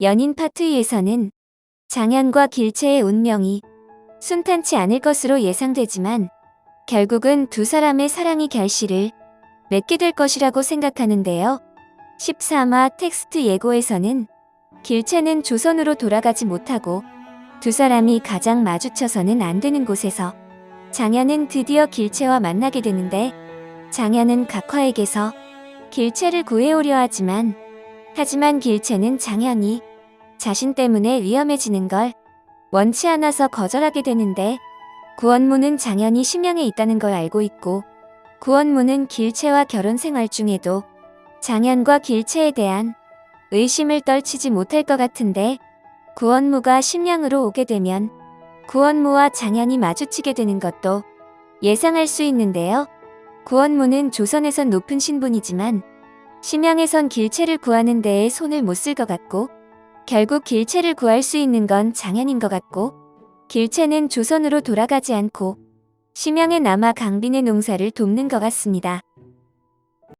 연인 파트에서는 장현과 길채의 운명이 순탄치 않을 것으로 예상되지만 결국은 두 사람의 사랑이 결실을 맺게 될 것이라고 생각하는데요. 13화 텍스트 예고에서는 길채는 조선으로 돌아가지 못하고 두 사람이 가장 마주쳐서는 안 되는 곳에서 장현은 드디어 길채와 만나게 되는데 장현은 각화에게서 길채를 구해오려 하지만 하지만 길채는 장현이 자신 때문에 위험해지는 걸 원치 않아서 거절하게 되는데 구원무는 장현이 심양에 있다는 걸 알고 있고 구원무는 길채와 결혼 생활 중에도 장현과 길채에 대한 의심을 떨치지 못할 것 같은데 구원무가 심양으로 오게 되면 구원무와 장현이 마주치게 되는 것도 예상할 수 있는데요. 구원무는 조선에선 높은 신분이지만 심양에선 길채를 구하는 데에 손을 못 쓸 것 같고 결국 길채를 구할 수 있는 건 장현인 것 같고 길채는 조선으로 돌아가지 않고 심양에 남아 강빈의 농사를 돕는 것 같습니다.